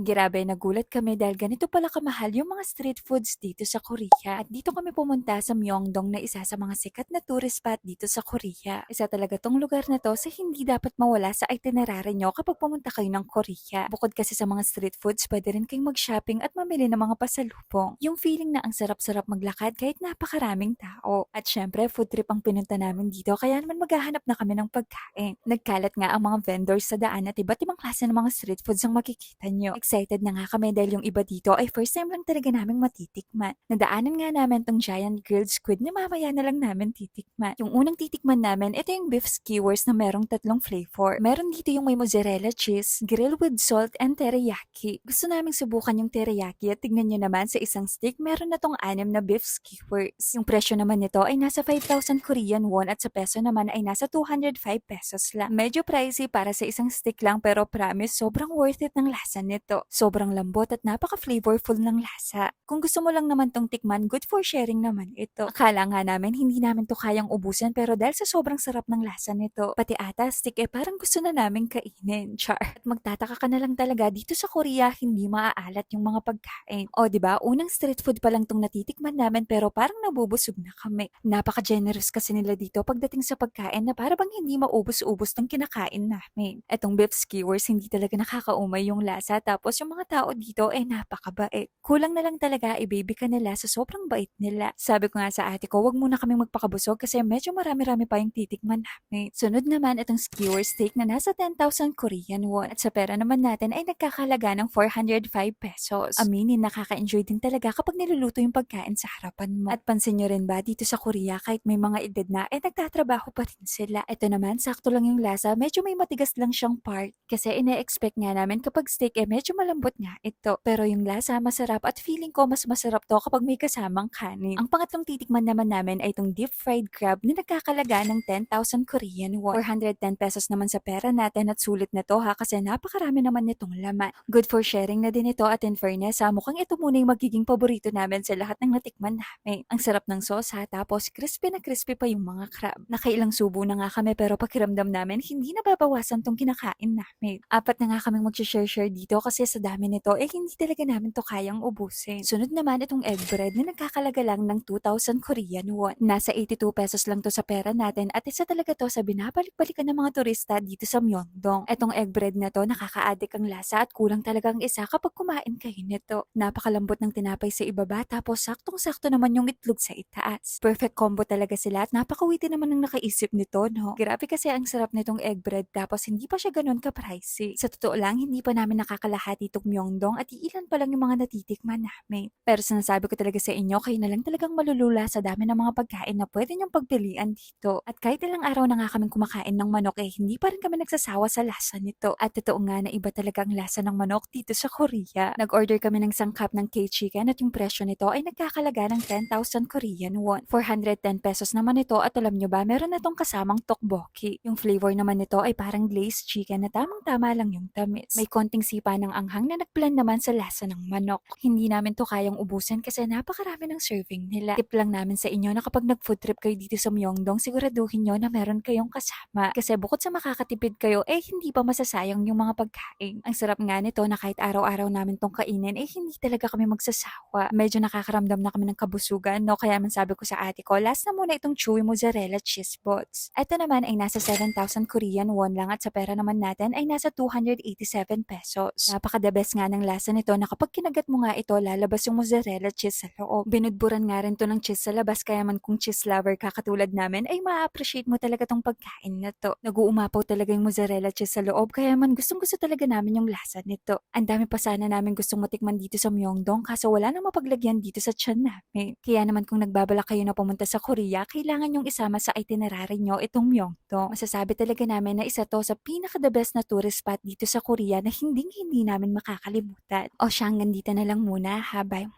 Grabe, nagulat kami dahil ganito pala kamahal yung mga street foods dito sa Korea. At dito kami pumunta sa Myeongdong na isa sa mga sikat na tourist spot dito sa Korea. Isa talaga tong lugar na to sa hindi dapat mawala sa itinerary nyo kapag pumunta kayo ng Korea. Bukod kasi sa mga street foods, pwede rin kayong mag-shopping at mamili ng mga pasalubong. Yung feeling na ang sarap-sarap maglakad kahit napakaraming tao. At syempre, food trip ang pinunta namin dito kaya naman maghahanap na kami ng pagkain. Nagkalat nga ang mga vendors sa daan at iba't ibang klase ng mga street foods ang makikita nyo. Excited na nga kami dahil yung iba dito ay first time lang talaga naming matitikman. Nadaanan nga namin tong giant grilled squid na mamaya na lang namin titikman. Yung unang titikman namin, ito yung beef skewers na merong tatlong flavor. Meron dito yung may mozzarella cheese, grill with salt, and teriyaki. Gusto naming subukan yung teriyaki at tignan nyo naman sa isang stick, meron na tong anim na beef skewers. Yung presyo naman nito ay nasa 5,000 Korean won at sa peso naman ay nasa 205 pesos lang. Medyo pricey para sa isang stick lang pero promise sobrang worth it ng lasa nito. Sobrang lambot at napaka-flavorful ng lasa. Kung gusto mo lang naman tong tikman, good for sharing naman ito. Akala nga namin hindi namin to kayang ubusin pero dahil sa sobrang sarap ng lasa nito, pati ata stick eh parang gusto na namin kainin. Char. At magtataka ka na lang talaga dito sa Korea hindi maaalat yung mga pagkain. O ba unang street food pa lang tong natitikman namin pero parang nabubusog na kami. Napaka-generous kasi nila dito pagdating sa pagkain na para bang hindi maubos-ubos ng kinakain namin. Etong beef skewers hindi talaga nakakaumay yung lasa tapos yung mga tao dito ay napakabait. Kulang na lang talaga i-baby ka nila sa sobrang bait nila. Sabi ko nga sa ate ko, wag muna kaming magpakabusog kasi medyo marami-rami pa yung titikman namin. Sunod naman itong skewer steak na nasa 10,000 Korean won. At sa pera naman natin ay nagkakalaga ng 405 pesos. Aminin, nakaka-enjoy din talaga kapag niluluto yung pagkain sa harapan mo. At pansin nyo rin ba, dito sa Korea, kahit may mga edad na, eh nagtatrabaho pa rin sila. Ito naman, sakto lang yung lasa, medyo may matigas lang siyang part. Kasi ine-expect nga namin kapag steak eh medyo malambot nga ito. Pero yung lasa masarap at feeling ko mas masarap to kapag may kasamang kanin. Ang pangatlong titikman naman namin ay itong deep fried crab na nagkakalaga ng 10,000 Korean won. 410 pesos naman sa pera natin at sulit na to ha kasi napakarami naman nitong laman. Good for sharing na din ito at in fairness ha, mukhang ito muna yung magiging paborito namin sa lahat ng natikman namin. Ang sarap ng sauce ha, tapos crispy na crispy pa yung mga crab. Nakailang subo na nga kami pero pakiramdam namin hindi nababawasan tong kinakain namin. Apat na nga kaming mag-share-share dito kasi sa dami nito eh hindi talaga namin to kayang ubusin. Sunod naman itong egg bread na nagkakalaga lang ng 2,000 Korean won. Nasa 82 pesos lang to sa pera natin at isa talaga to sa binabalik-balikan ng mga turista dito sa Myeongdong. Etong egg bread na to nakaka-addict ang lasa at kulang talagang isa kapag kumain kayo nito. Napakalambot ng tinapay sa ibaba tapos saktong-sakto naman yung itlog sa itaas. Perfect combo talaga sila at napakawiti naman ng nakaisip nito, no? Grabe kasi ang sarap nitong egg bread tapos hindi pa siya ganun ka-pricey. Sa totoo lang, hindi pa namin nakakalahati itong Myeongdong at iilan pa lang yung mga natitikman namin. Pero sinasabi ko talaga sa inyo, kayo na lang talagang malulula sa dami ng mga pagkain na pwede niyong pagpilian dito. At kahit ilang araw na nga kaming kumakain ng manok eh, hindi pa rin kami nagsasawa sa lasa nito. At totoo nga na iba talaga ang lasa ng manok dito sa Korea. Nag-order kami ng sangkap ng K-chicken at yung presyo nito ay nagkakalaga ng 10,000 Korean won. 410 pesos naman ito at alam nyo ba, meron na tong kasamang tteokbokki. Yung flavor naman nito ay parang glazed chicken na tamang-tama lang yung tamis. May konting sipa ng anghang na nagplan naman sa lasa ng manok. Hindi namin to kayang ubusin kasi napakarami ng serving nila. Tip lang namin sa inyo na kapag nag-food trip kayo dito sa Myeongdong, siguraduhin nyo na meron kayong kasama. Kasi bukod sa makakatipid kayo, eh hindi pa masasayang yung mga pagkain. Ang sarap nga nito na kahit araw-araw namin tong kainin, eh hindi talaga kami magsasawa. Medyo nakakaramdam na kami ng kabusugan, no? Kaya man sabi ko sa ate ko, last na muna itong chewy mozzarella cheese balls. Ito naman ay nasa 7,000 Korean won lang at sa pera naman natin ay nasa 287 pesos. Napaka-the best nga ng lasa nito na kapag kinagat mo nga ito, lalabas yung mozzarella cheese sa loob. Binudburan nga rin to ng cheese sa labas kaya man kung cheese lover ka katulad namin ay ma-appreciate mo talaga tong pagkain na to. Nag-uumapaw talaga yung mozzarella cheese sa loob kaya man gustong gusto talaga namin yung lasa nito. Ang dami pa sana namin gustong matikman dito sa Myeongdong kaso wala nang mapaglagyan dito sa tiyan namin. Kaya naman kung nagbabalak kayo na pumunta sa Korea, kailangan yung isama sa itinerary nyo itong Myeongdong. Masasabi talaga namin na isa to sa pinaka-the best na tourist spot dito sa Korea na hindi hindi namin makakalimutan. O siya, hanggang dito na lang muna ha. Bye.